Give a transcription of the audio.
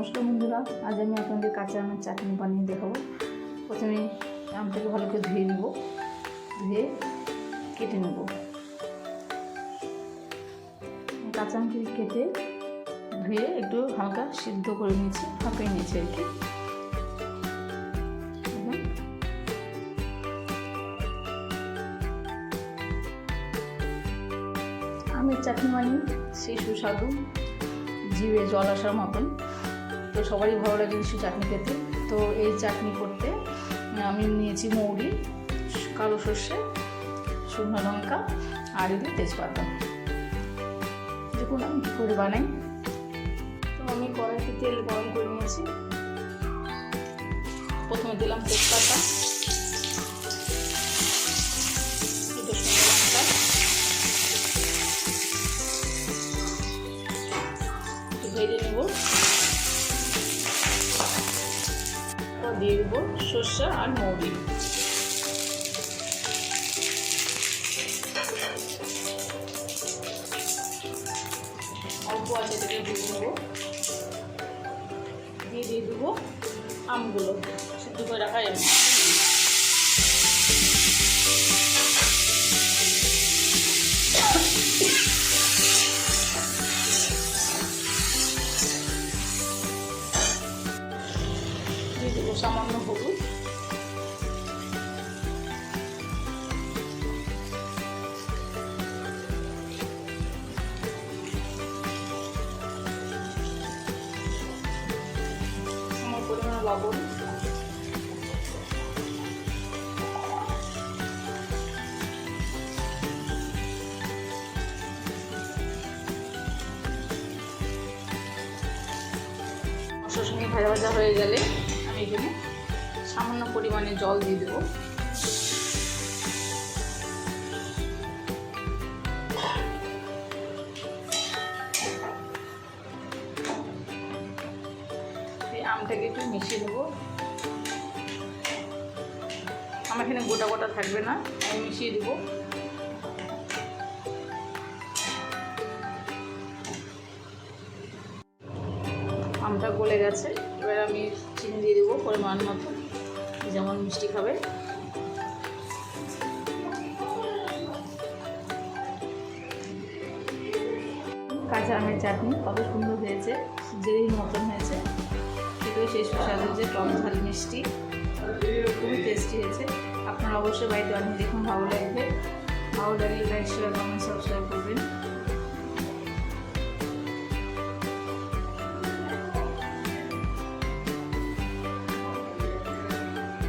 নমস্কার বন্ধুরা, আজ আমি আপনাদের কাঁচা আমের চাটনি বানিয়ে দেখাবো। প্রথমে আমটাকে ভালো করে ধুয়ে নেব, ধুয়ে কেটে নেব। কাঁচা আমটি কেটে ধুয়ে একটু হালকা সিদ্ধ করে নিয়েছি ফাঁপিয়ে নিয়েছি আর কি। আমের চাটনি মানে সেই সুস্বাদু জিভে জল আসার মতন তো সবারই ভালো লাগে নিশ্চয়ই চাটনি খেতে। তো এই চাটনি করতে আমি নিয়েছি মৌরি, কালো সর্ষে, শুকনো লঙ্কা আর এগুলো তেজপাতা। দেখুন আমি কী করে বানাই। তো আমি কড়াইতে তেল গরম করে নিয়েছি। প্রথমে দিলাম তেজপাতা। ভেজে নেব। দিয়ে দেবো সর্ষা আর মৌরি। অল্প আছে থেকে দিয়ে নেব দিয়ে দিয়ে দেবো আমগুলো। সিদ্ধ করে রাখা যাবে দিয়ে দেবো সামান্য হলুদ। আমার পরিমাণ ভাজা ভাজা হয়ে গেলে এখানে সামান্য পরিমাণে জল দিয়ে দেবো। আমটাকে একটু মিশিয়ে দেবো। আমার এখানে গোটা গোটা থাকবে না, আমি মিশিয়ে দেবো। আমটা গলে গেছে। এবার আমি চিনি দিয়ে দেবো পরিমাণ মতো। যেমন মিষ্টি খাবে। কাঁচা আমের চাটনি কত সুন্দর হয়েছে যেই মতন হয়েছে। খেতেও সেই সুস্বাদু যে টক ঝাল মিষ্টি। খুবই টেস্টি হয়েছে। আপনারা অবশ্যই বাড়িতে বানিয়ে দেখুন, ভালো লাগবে। ভালো লাগলে লাইক শেয়ার কমেন্ট সাবস্ক্রাইব করবেন।